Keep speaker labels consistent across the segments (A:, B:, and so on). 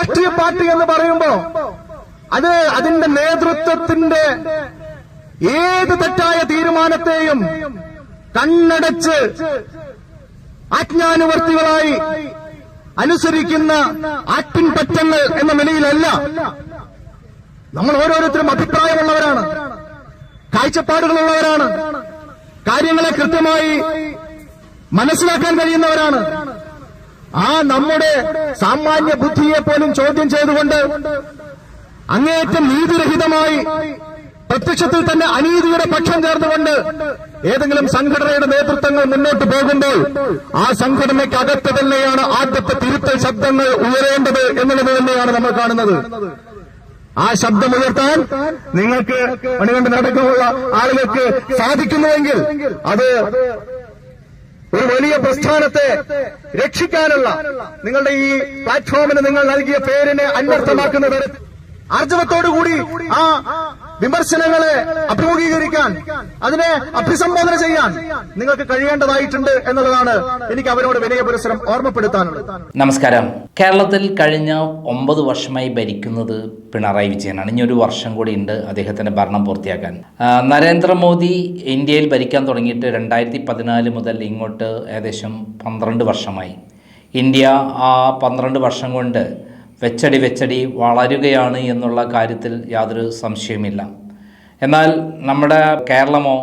A: രാഷ്ട്രീയ പാർട്ടി എന്ന് പറയുമ്പോ അത് അതിന്റെ നേതൃത്വത്തിന്റെ ഏത് തെറ്റായ തീരുമാനത്തെയും കണ്ണടച്ച് ആജ്ഞാനുവർത്തികളായി അനുസരിക്കുന്ന ആട്ടിൻപറ്റങ്ങൾ എന്ന നിലയിലല്ല. നമ്മൾ ഓരോരുത്തരും അഭിപ്രായമുള്ളവരാണ് കാഴ്ചപ്പാടുകളുള്ളവരാണ് കാര്യങ്ങളെ കൃത്യമായി മനസ്സിലാക്കാൻ കഴിയുന്നവരാണ്. ആ നമ്മുടെ സാമാന്യ ബുദ്ധിയെ പോലും ചോദ്യം ചെയ്തുകൊണ്ട് അങ്ങേയറ്റം നീതിരഹിതമായി പ്രത്യക്ഷത്തിൽ തന്നെ അനീതിയുടെ പക്ഷം ചേർന്നുകൊണ്ട് ഏതെങ്കിലും സംഘടനയുടെ നേതൃത്വങ്ങൾ മുന്നോട്ട് പോകുമ്പോൾ ആ സംഘടനയ്ക്ക് അകത്ത് തന്നെയാണ് ആദ്യത്തെ തിരുത്തൽ ശബ്ദങ്ങൾ ഉയരേണ്ടത് എന്നുള്ളത് തന്നെയാണ് നമ്മൾ കാണുന്നത്. ആ ശബ്ദം ഉയർത്താൻ നിങ്ങൾക്ക് മണികണ്ഠനടക്കമുള്ള ആളുകൾക്ക് സാധിക്കുന്നുവെങ്കിൽ അത് ഒരു വലിയ പ്രസ്ഥാനത്തെ രക്ഷിക്കാനുള്ള നിങ്ങളുടെ ഈ പ്ലാറ്റ്ഫോമിന് നിങ്ങൾ നൽകിയ പേരിനെ അന്വർത്ഥമാക്കുന്ന തരത്തിൽ ആർജവത്തോടുകൂടി ആ വിമർശനങ്ങളെ അഭിമുഖീകരിക്കാൻ അതിനെ അഭിസംബോധന ചെയ്യാൻ നിങ്ങൾക്ക് കഴിയേണ്ടതായിട്ടുണ്ട് എന്നുള്ളതാണ് എനിക്ക് അവരോട് വിനയ പുരസ്സരം ഓർമ്മപ്പെടുത്താനുള്ളത്.
B: നമസ്കാരം. കേരളത്തിൽ കഴിഞ്ഞ ഒമ്പത് വർഷമായി ഭരിക്കുന്നത് പിണറായി വിജയനാണ്. ഇനി ഒരു വർഷം കൂടി ഉണ്ട് അദ്ദേഹത്തിന്റെ ഭരണം പൂർത്തിയാക്കാൻ. നരേന്ദ്രമോദി ഇന്ത്യയിൽ ഭരിക്കാൻ തുടങ്ങിയിട്ട് രണ്ടായിരത്തി പതിനാല് മുതൽ ഇങ്ങോട്ട് ഏകദേശം പന്ത്രണ്ട് വർഷമായി. ഇന്ത്യ ആ പന്ത്രണ്ട് വർഷം കൊണ്ട് വെച്ചടി വെച്ചടി വളരുകയാണ് എന്നുള്ള കാര്യത്തിൽ യാതൊരു സംശയമില്ല എന്നാൽ നമ്മുടെ കേരളമോ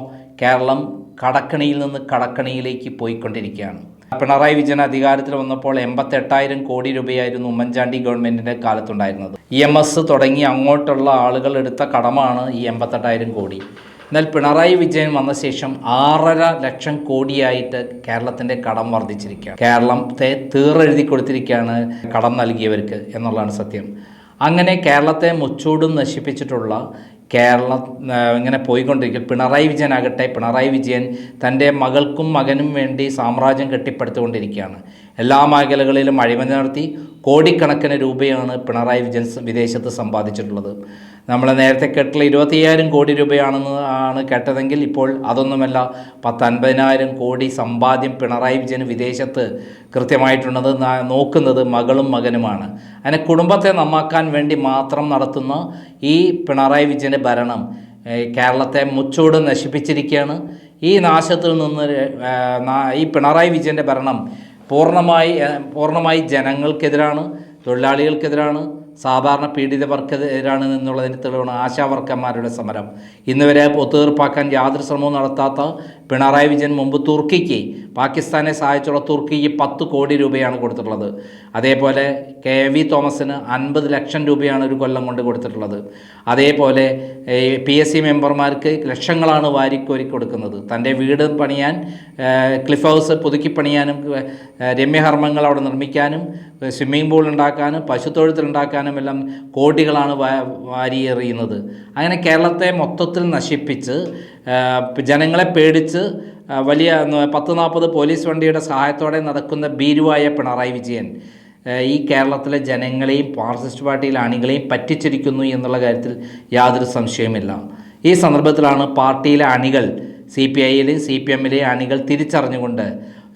B: കേരളം കടക്കണിയിൽ നിന്ന് കടക്കണിയിലേക്ക് പോയിക്കൊണ്ടിരിക്കുകയാണ്. പിണറായി വിജയൻ അധികാരത്തിൽ വന്നപ്പോൾ എൺപത്തെട്ടായിരം കോടി രൂപയായിരുന്നു ഉമ്മൻചാണ്ടി ഗവൺമെന്റിന്റെ കാലത്തുണ്ടായിരുന്നത്. ഇ എം എസ് തുടങ്ങി അങ്ങോട്ടുള്ള ആളുകൾ എടുത്ത കടമാണ് ഈ എൺപത്തെട്ടായിരം കോടി. എന്നാൽ പിണറായി വിജയൻ വന്ന ശേഷം ആറര ലക്ഷം കോടിയായിട്ട് കേരളത്തിന്റെ കടം വർദ്ധിച്ചിരിക്കുകയാണ്. കേരളത്തെ തീറെഴുതി കൊടുത്തിരിക്കുകയാണ് കടം നൽകിയവർക്ക് എന്നുള്ളതാണ് സത്യം. അങ്ങനെ കേരളത്തെ മുച്ചൂടും നശിപ്പിച്ചിട്ടുള്ള കേരളം ഇങ്ങനെ പോയിക്കൊണ്ടിരിക്കും. പിണറായി വിജയനാകട്ടെ പിണറായി വിജയൻ തന്റെ മകൾക്കും മകനും വേണ്ടി സാമ്രാജ്യം കെട്ടിപ്പടുത്തുകൊണ്ടിരിക്കുകയാണ്. എല്ലാ മേഖലകളിലും അഴിമതി നടത്തി കോടിക്കണക്കിന് രൂപയാണ് പിണറായി വിജയൻ വിദേശത്ത് സമ്പാദിച്ചിട്ടുള്ളത്. നമ്മൾ നേരത്തെ കേട്ടുള്ള ഇരുപത്തയ്യായിരം കോടി രൂപയാണെന്ന് ആണ് കേട്ടതെങ്കിൽ ഇപ്പോൾ അതൊന്നുമല്ല പത്തൻപതിനായിരം കോടി സമ്പാദ്യം പിണറായി വിജയൻ വിദേശത്ത് കൃത്യമായിട്ടുള്ളത് നോക്കുന്നത് മകളും മകനുമാണ്. അതിനെ കുടുംബത്തെ നന്നാക്കാൻ വേണ്ടി മാത്രം നടത്തുന്ന ഈ പിണറായി വിജയന്റെ ഭരണം കേരളത്തെ മുച്ചൂട് നശിപ്പിച്ചിരിക്കുകയാണ്. ഈ നാശത്തിൽ നിന്ന് ഈ പിണറായി വിജയന്റെ ഭരണം പൂർണമായി പൂർണമായി ജനങ്ങൾക്കെതിരാണ് തൊഴിലാളികൾക്കെതിരാണ്. സാധാരണ പീഡിതവർക്കെതിരാണ് എന്നുള്ളതിന് തെളിവാണ് ആശാ വർക്കർമാരുടെ സമരം ഇന്നുവരെ ഒത്തുതീർപ്പാക്കാൻ യാതൊരു ശ്രമവും നടത്താത്ത പിണറായി വിജയൻ മുമ്പ് തുർക്കിക്ക് പാകിസ്ഥാനെ സഹായിച്ചുള്ള തുർക്കിക്ക് പത്ത് കോടി രൂപയാണ് കൊടുത്തിട്ടുള്ളത്. അതേപോലെ കെ വി തോമസിന് അൻപത് ലക്ഷം രൂപയാണ് ഒരു കൊല്ലം കൊണ്ട് കൊടുത്തിട്ടുള്ളത്. അതേപോലെ പി എസ് സി മെമ്പർമാർക്ക് ലക്ഷങ്ങളാണ് വാരിക്കോരി കൊടുക്കുന്നത്. തന്റെ വീട് പണിയാൻ ക്ലിഫ് ഹൗസ് പുതുക്കി പണിയാനും രമ്യഹർമ്മങ്ങൾ അവിടെ നിർമ്മിക്കാനും സ്വിമ്മിംഗ് പൂൾ ഉണ്ടാക്കാനും പശുത്തൊഴുത്തിൽ ഉണ്ടാക്കാനും എല്ലാം കോടികളാണ് വാരിയെറിയുന്നത്. അങ്ങനെ കേരളത്തെ മൊത്തത്തിൽ നശിപ്പിച്ച് ജനങ്ങളെ പേടിച്ച് വലിയ പത്ത് നാൽപ്പത് പോലീസ് വണ്ടിയുടെ സഹായത്തോടെ നടക്കുന്ന ഭീരുവായ പിണറായി വിജയൻ ഈ കേരളത്തിലെ ജനങ്ങളെയും മാർക്സിസ്റ്റ് പാർട്ടിയിലെ അണികളെയും പറ്റിച്ചിരിക്കുന്നു എന്നുള്ള കാര്യത്തിൽ യാതൊരു സംശയമില്ല ഈ സന്ദർഭത്തിലാണ് പാർട്ടിയിലെ അണികൾ സി പി ഐയിലെയും സി പി എമ്മിലെയും അണികൾ തിരിച്ചറിഞ്ഞുകൊണ്ട്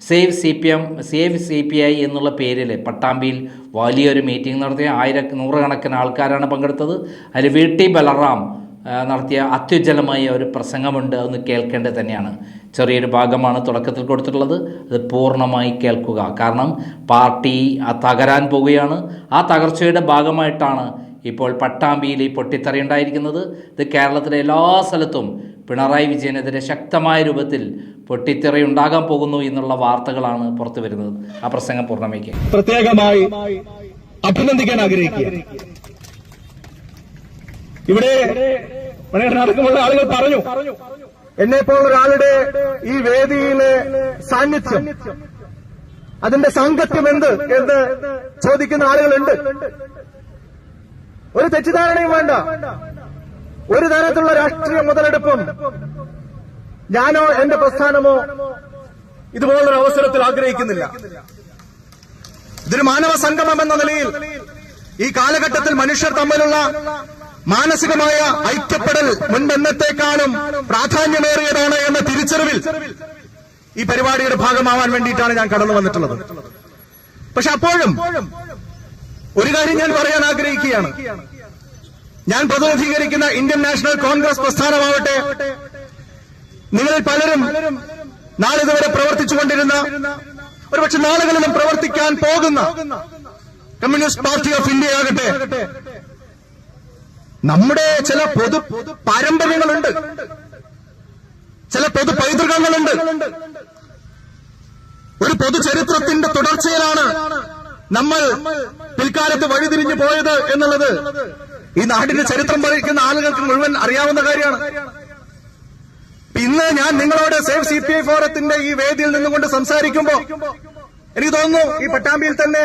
B: save C P M save C P I എന്നുള്ള പേരിൽ പട്ടാമ്പിയിൽ വലിയൊരു മീറ്റിംഗ് നടത്തിയ ആയിര നൂറുകണക്കിന് ആൾക്കാരാണ് പങ്കെടുത്തത്. അതിൽ വി ടി ബലറാം നടത്തിയ അത്യുജ്വലമായ ഒരു പ്രസംഗമുണ്ട്. അതൊന്ന് കേൾക്കേണ്ടത് തന്നെയാണ്. ചെറിയൊരു ഭാഗമാണ് തുടക്കത്തിൽ കൊടുത്തിട്ടുള്ളത്. അത് പൂർണമായി കേൾക്കുക. കാരണം പാർട്ടി തകരാൻ പോവുകയാണ്. ആ തകർച്ചയുടെ ഭാഗമായിട്ടാണ് ഇപ്പോൾ പട്ടാമ്പിയിൽ ഈ പൊട്ടിത്തെറി ഉണ്ടായിരിക്കുന്നത്. ഇത് കേരളത്തിലെ എല്ലാ സ്ഥലത്തും പിണറായി വിജയനെതിരെ ശക്തമായ രൂപത്തിൽ പൊട്ടിത്തെറി ഉണ്ടാകാൻ പോകുന്നു എന്നുള്ള വാർത്തകളാണ് പുറത്തു വരുന്നത്. ആ പ്രസംഗം പൂർണമാക്കി
A: പ്രത്യേകമായി അഭിനന്ദിക്കാൻ ആഗ്രഹിക്കുക. ഇവിടെ അടക്കമുള്ള ആളുകൾ പറഞ്ഞു. എന്നെ പോലൊരാളുടെ ഒരാളുടെ ഈ വേദിയിലെ സാന്നിധ്യം അതിന്റെ സാങ്കത്യം എന്ത് എന്ന് ചോദിക്കുന്ന ആളുകളുണ്ട്. ഒരു തെറ്റിദ്ധാരണയും വേണ്ട. ഒരു തരത്തിലുള്ള രാഷ്ട്രീയ മുതലെടുപ്പും ഞാനോ എന്റെ പ്രസ്ഥാനമോ ഇതുപോലൊരു അവസരത്തിൽ ആഗ്രഹിക്കുന്നില്ല. ഇതൊരു മാനവ സംഗമം എന്ന നിലയിൽ ഈ കാലഘട്ടത്തിൽ മനുഷ്യർ തമ്മിലുള്ള മാനസികമായ ഐക്യപ്പെടൽ മുൻപെന്നത്തെക്കാളും പ്രാധാന്യമേറിയതാണ് എന്ന തിരിച്ചറിവിൽ ഈ പരിപാടിയുടെ ഭാഗമാവാൻ വേണ്ടിയിട്ടാണ് ഞാൻ കടന്നു വന്നിട്ടുള്ളത്. പക്ഷെ അപ്പോഴും ഒരു കാര്യം ഞാൻ പറയാൻ ആഗ്രഹിക്കുകയാണ്. ഞാൻ പ്രതിനിധീകരിക്കുന്ന ഇന്ത്യൻ നാഷണൽ കോൺഗ്രസ് പ്രസ്ഥാനമാവട്ടെ നിങ്ങളിൽ പലരും നാളിതുവരെ പ്രവർത്തിച്ചുകൊണ്ടിരുന്ന ഒരുപക്ഷെ നാളുകളിലും പ്രവർത്തിക്കാൻ പോകുന്ന കമ്മ്യൂണിസ്റ്റ് പാർട്ടി ഓഫ് ഇന്ത്യ ആകട്ടെ നമ്മുടെ ചില പൊതു പാരമ്പര്യങ്ങളുണ്ട്. ചില പൊതു പൈതൃകങ്ങളുണ്ട്. ഒരു പൊതു ചരിത്രത്തിന്റെ തുടർച്ചയിലാണ് നമ്മൾ പിൽക്കാലത്ത് വഴിതിരിഞ്ഞു പോയത് എന്നുള്ളത് ഈ നാടിന്റെ ചരിത്രം പഠിക്കുന്ന ആളുകൾക്ക് മുഴുവൻ അറിയാവുന്ന കാര്യമാണ്. ഇന്ന് ഞാൻ നിങ്ങളോട് സേഫ് സി പി ഐ ഫോറത്തിന്റെ ഈ വേദിയിൽ നിന്നുകൊണ്ട് സംസാരിക്കുമ്പോ എനിക്ക് തോന്നുന്നു ഈ പട്ടാമ്പിയിൽ തന്നെ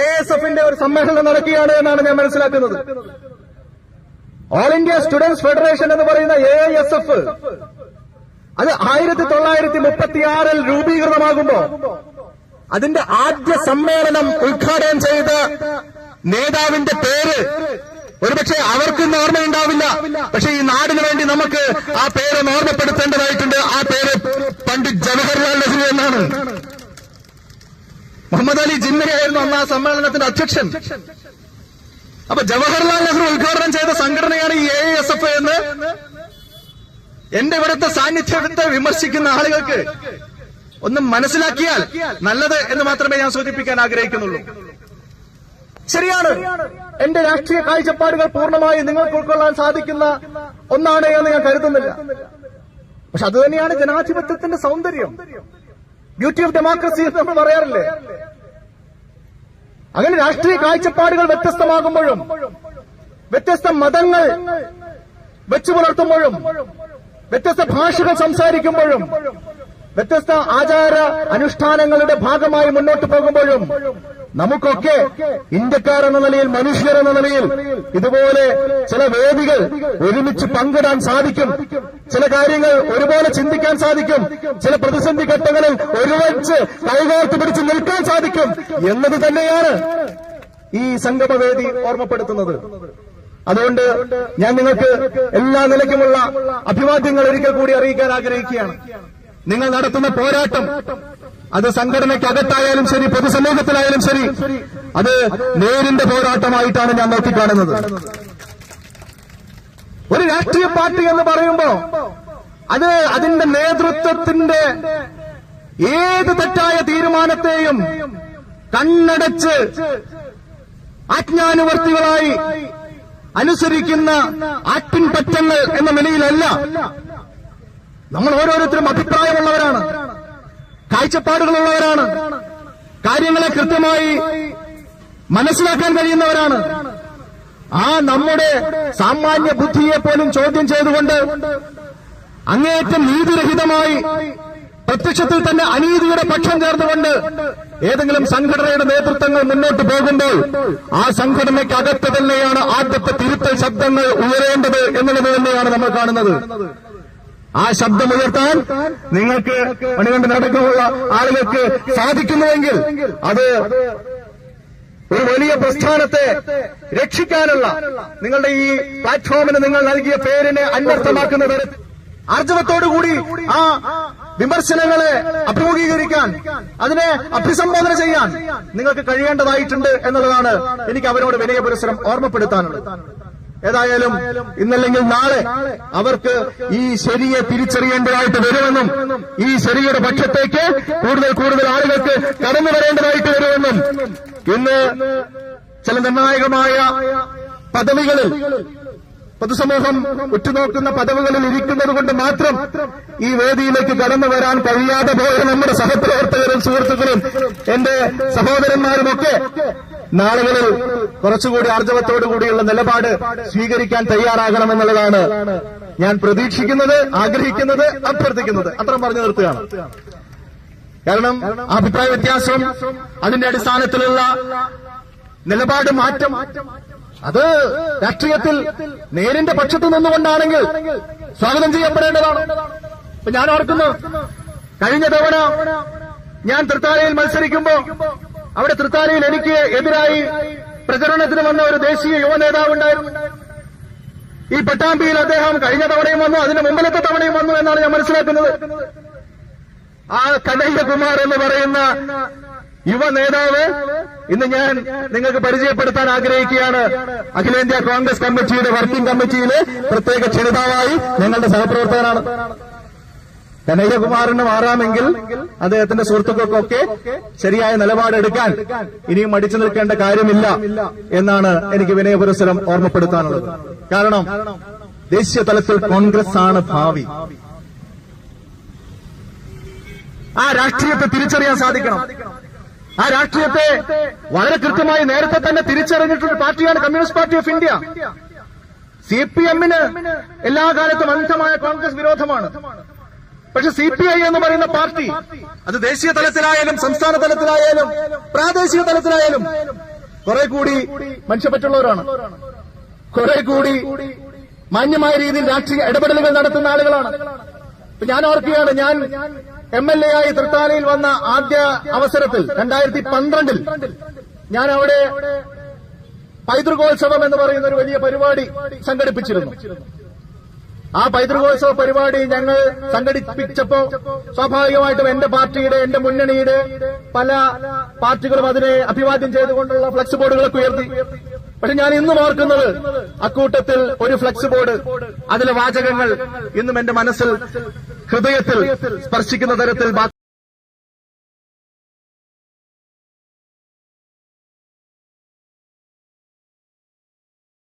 A: എ എസ് എഫിന്റെ ഒരു സമ്മേളനം നടക്കുകയാണ് എന്നാണ് ഞാൻ മനസ്സിലാക്കുന്നത്. ഓൾ ഇന്ത്യ സ്റ്റുഡൻസ് ഫെഡറേഷൻ എന്ന് പറയുന്ന എ എസ് എഫ് അത് ആയിരത്തി തൊള്ളായിരത്തി മുപ്പത്തിയാറിൽ രൂപീകൃതമാകുമ്പോ അതിന്റെ ആദ്യ സമ്മേളനം ഉദ്ഘാടനം ചെയ്ത നേതാവിന്റെ പേര്. ഒരുപക്ഷെ അവർക്കും ഓർമ്മയുണ്ടാവില്ല. പക്ഷെ ഈ നാടിന് വേണ്ടി നമുക്ക് ആ പേര് ഓർമ്മപ്പെടുത്തേണ്ടതായിട്ടുണ്ട്. ആ പേര് പണ്ഡിറ്റ് ജവഹർലാൽ നെഹ്റു എന്നാണ്. മുഹമ്മദ് അലി ജിന്നയായിരുന്നു അന്ന് ആ സമ്മേളനത്തിന്റെ അധ്യക്ഷൻ. അപ്പൊ ജവഹർലാൽ നെഹ്റു ഉദ്ഘാടനം ചെയ്ത സംഘടനയാണ് ഈ എ എസ് എഫ് എന്ന്. എന്റെ ഇവിടുത്തെ സാന്നിധ്യത്തെ വിമർശിക്കുന്ന ആളുകൾക്ക് ഒന്ന് മനസ്സിലാക്കിയാൽ നല്ലത് എന്ന് മാത്രമേ ഞാൻ സൂചിപ്പിക്കാൻ ആഗ്രഹിക്കുന്നുള്ളൂ. ശരിയാണ്. എന്റെ രാഷ്ട്രീയ കാഴ്ചപ്പാടുകൾ പൂർണമായി നിങ്ങൾക്ക് ഉൾക്കൊള്ളാൻ സാധിക്കുന്ന ഒന്നാണ് എന്ന് ഞാൻ കരുതുന്നില്ല. പക്ഷെ അതുതന്നെയാണ് ജനാധിപത്യത്തിന്റെ സൗന്ദര്യം. ബ്യൂട്ടി ഓഫ് ഡെമോക്രസി എന്ന് നമ്മൾ പറയാറില്ലേ? അങ്ങനെ രാഷ്ട്രീയ കാഴ്ചപ്പാടുകൾ വ്യത്യസ്തമാകുമ്പോഴും വ്യത്യസ്ത മതങ്ങൾ വെച്ചു പുലർത്തുമ്പോഴും വ്യത്യസ്ത ഭാഷകൾ സംസാരിക്കുമ്പോഴും വ്യത്യസ്ത ആചാര അനുഷ്ഠാനങ്ങളുടെ ഭാഗമായി മുന്നോട്ട് പോകുമ്പോഴും നമുക്കൊക്കെ ഇന്ത്യക്കാർ എന്ന നിലയിൽ മനുഷ്യർ എന്ന നിലയിൽ ഇതുപോലെ ചില വേദികൾ ഒരുമിച്ച് പങ്കിടാൻ സാധിക്കും. ചില കാര്യങ്ങൾ ഒരുപോലെ ചിന്തിക്കാൻ സാധിക്കും. ചില പ്രതിസന്ധി ഘട്ടങ്ങളിൽ ഒരുമിച്ച് കൈകോർത്ത് പിടിച്ച് നിൽക്കാൻ സാധിക്കും എന്നത് തന്നെയാണ് ഈ സംഗമവേദി ഓർമ്മപ്പെടുത്തുന്നത്. അതുകൊണ്ട് ഞാൻ നിങ്ങൾക്ക് എല്ലാ നിലയ്ക്കുമുള്ള അഭിവാദ്യങ്ങൾ ഒരിക്കൽ കൂടി അറിയിക്കാൻ ആഗ്രഹിക്കുകയാണ്. നിങ്ങൾ നടത്തുന്ന പോരാട്ടം അത് സംഘടനയ്ക്കകത്തായാലും ശരി പൊതുസമൂഹത്തിലായാലും ശരി അത് നേരിന്റെ പോരാട്ടമായിട്ടാണ് ഞാൻ നോക്കിക്കാണുന്നത്. ഒരു രാഷ്ട്രീയ പാർട്ടി എന്ന് പറയുമ്പോ അത് അതിന്റെ നേതൃത്വത്തിന്റെ ഏത് തെറ്റായ തീരുമാനത്തെയും കണ്ണടച്ച് ആജ്ഞാനുവർത്തികളായി അനുസരിക്കുന്ന ആട്ടിൻപറ്റങ്ങൾ എന്ന നിലയിലല്ല നമ്മൾ ഓരോരുത്തരും അഭിപ്രായമുള്ളവരാണ്. കാഴ്ചപ്പാടുകളുള്ളവരാണ്. കാര്യങ്ങളെ കൃത്യമായി മനസ്സിലാക്കാൻ കഴിയുന്നവരാണ്. ആ നമ്മുടെ സാമാന്യ ബുദ്ധിയെ പോലും ചോദ്യം ചെയ്തുകൊണ്ട് അങ്ങേയറ്റം നീതിരഹിതമായി പ്രത്യക്ഷത്തിൽ തന്നെ അനീതിയുടെ പക്ഷം ചേർന്നുകൊണ്ട് ഏതെങ്കിലും സംഘടനയുടെ നേതൃത്വങ്ങൾ മുന്നോട്ട് പോകുമ്പോൾ ആ സംഘടനയ്ക്കകത്ത് തന്നെയാണ് ആദ്യത്തെ തിരുത്തൽ ശബ്ദങ്ങൾ ഉയരേണ്ടത് എന്നുള്ളത് തന്നെയാണ് നമ്മൾ കാണുന്നത്. ആ ശബ്ദമുയർത്താൻ നിങ്ങൾക്ക് മണികണ്ഠനടക്കമുള്ള ആളുകൾക്ക് സാധിക്കുന്നുവെങ്കിൽ അത് ഒരു വലിയ പ്രസ്ഥാനത്തെ രക്ഷിക്കാനുള്ള നിങ്ങളുടെ ഈ പ്ലാറ്റ്ഫോമിന് നിങ്ങൾ നൽകിയ പേരിനെ അന്വർത്ഥമാക്കുന്ന തരത്തിൽ ആർജവത്തോടുകൂടി ആ വിമർശനങ്ങളെ അഭിമുഖീകരിക്കാൻ അതിനെ അഭിസംബോധന ചെയ്യാൻ നിങ്ങൾക്ക് കഴിയേണ്ടതായിട്ടുണ്ട് എന്നുള്ളതാണ് എനിക്ക് അവരോട് വിനയ പുരസ്സരം ഓർമ്മപ്പെടുത്താനുള്ളത്. ഏതായാലും ഇന്നല്ലെങ്കിൽ നാളെ അവർക്ക് ഈ ശരിയെ തിരിച്ചറിയേണ്ടതായിട്ട് വരുമെന്നും ഈ ശരിയുടെ പക്ഷത്തേക്ക് കൂടുതൽ കൂടുതൽ ആളുകൾക്ക് കടന്നു വരേണ്ടതായിട്ട് വരുമെന്നും ഇന്ന് ചില നിർണായകമായ പദവികളിൽ പൊതുസമൂഹം ഉറ്റുനോക്കുന്ന പദവികളിൽ ഇരിക്കുന്നത് കൊണ്ട് മാത്രം ഈ വേദിയിലേക്ക് കടന്നു വരാൻ കഴിയാതെ പോയ നമ്മുടെ സഹപ്രവർത്തകരും സുഹൃത്തുക്കളും എന്റെ സഹോദരന്മാരുമൊക്കെ നാളുകളിൽ കുറച്ചുകൂടി ആർജവത്തോടു കൂടിയുള്ള നിലപാട് സ്വീകരിക്കാൻ തയ്യാറാകണമെന്നുള്ളതാണ് ഞാൻ പ്രതീക്ഷിക്കുന്നത് ആഗ്രഹിക്കുന്നത് അഭ്യർത്ഥിക്കുന്നത്. അത്ര പറഞ്ഞു നിർത്തുകയാണ്. കാരണം അഭിപ്രായ വ്യത്യാസം അതിന്റെ അടിസ്ഥാനത്തിലുള്ള നിലപാട് മാറ്റം. അത് രാഷ്ട്രീയത്തിൽ നേരിന്റെ പക്ഷത്ത് നിന്നുകൊണ്ടാണെങ്കിൽ സ്വാഗതം ചെയ്യപ്പെടേണ്ടതാണ്. ഞാൻ ഓർക്കുന്നു കഴിഞ്ഞ തവണ ഞാൻ തൃത്താലയിൽ മത്സരിക്കുമ്പോ അവിടെ തൃത്താലയിൽ എനിക്ക് എതിരായി പ്രചരണത്തിന് വന്ന ഒരു ദേശീയ യുവ നേതാവുണ്ടായിരുന്നു ഈ പട്ടാമ്പിയിൽ അദ്ദേഹം കഴിഞ്ഞ തവണയും വന്നു അതിന് മുമ്പിലത്തെ തവണയും വന്നു എന്നാണ് ഞാൻ മനസ്സിലാക്കുന്നത്. ആ കനയ്യകുമാർ എന്ന് പറയുന്ന യുവ നേതാവ് ഇന്ന് ഞാൻ നിങ്ങൾക്ക് പരിചയപ്പെടുത്താൻ ആഗ്രഹിക്കുകയാണ്. അഖിലേന്ത്യാ കോൺഗ്രസ് കമ്മിറ്റിയുടെ വർക്കിംഗ് കമ്മിറ്റിയിലെ പ്രത്യേക ക്ഷണിതാവായി ഞങ്ങളുടെ സഹപ്രവർത്തകനാണ്. കനയ്യകുമാറിന് മാറാമെങ്കിൽ അദ്ദേഹത്തിന്റെ സുഹൃത്തുക്കൾക്കൊക്കെ ശരിയായ നിലപാടെടുക്കാൻ ഇനിയും അടിച്ചു നിൽക്കേണ്ട കാര്യമില്ല എന്നാണ് എനിക്ക് വിനയപുരസരം ഓർമ്മപ്പെടുത്താനുള്ളത്. കാരണം ദേശീയ തലത്തിൽ കോൺഗ്രസ് ആണ് ഭാവി. ആ രാഷ്ട്രീയത്തെ തിരിച്ചറിയാൻ സാധിക്കണം. ആ രാഷ്ട്രീയത്തെ വളരെ കൃത്യമായി നേരത്തെ തന്നെ തിരിച്ചറിഞ്ഞിട്ടുള്ള പാർട്ടിയാണ് communist party of India. C P എമ്മിന് എല്ലാ കാലത്തും അന്ധമായ കോൺഗ്രസ് വിരോധമാണ്. പക്ഷെ സി പി ഐ എന്ന് പറയുന്ന പാർട്ടി അത് ദേശീയ തലത്തിലായാലും സംസ്ഥാന തലത്തിലായാലും പ്രാദേശിക തലത്തിലായാലും കുറെ കൂടി മനുഷ്യപ്പറ്റുള്ളവരാണ്. കുറെ കൂടി മാന്യമായ രീതിയിൽ രാഷ്ട്രീയ ഇടപെടലുകൾ നടത്തുന്ന ആളുകളാണ്. ഞാൻ ഓർക്കുകയാണ് ഞാൻ എം എൽ എ ആയി തൃത്താലയിൽ വന്ന ആദ്യ അവസരത്തിൽ രണ്ടായിരത്തി പന്ത്രണ്ടിൽ ഞാൻ അവിടെ പൈതൃകോത്സവം എന്ന് പറയുന്ന ഒരു വലിയ പരിപാടി സംഘടിപ്പിച്ചിരുന്നു. ആ പൈതൃകോത്സവ പരിപാടി ഞങ്ങൾ സംഘടിപ്പിച്ചപ്പോ സ്വാഭാവികമായിട്ടും എന്റെ പാർട്ടിയുടെ എന്റെ മുന്നണിയുടെ പല പാർട്ടികളും അതിനെ അഭിവാദ്യം ചെയ്തുകൊണ്ടുള്ള ഫ്ലക്സ് ബോർഡുകളൊക്കെ ഉയർത്തി. പക്ഷെ ഞാൻ ഇന്നും ഓർക്കുന്നത് അക്കൂട്ടത്തിൽ ഒരു ഫ്ലക്സ് ബോർഡ്. അതിലെ വാചകങ്ങൾ ഇന്നും എന്റെ മനസ്സിൽ ഹൃദയത്തിൽ സ്പർശിക്കുന്ന തരത്തിൽ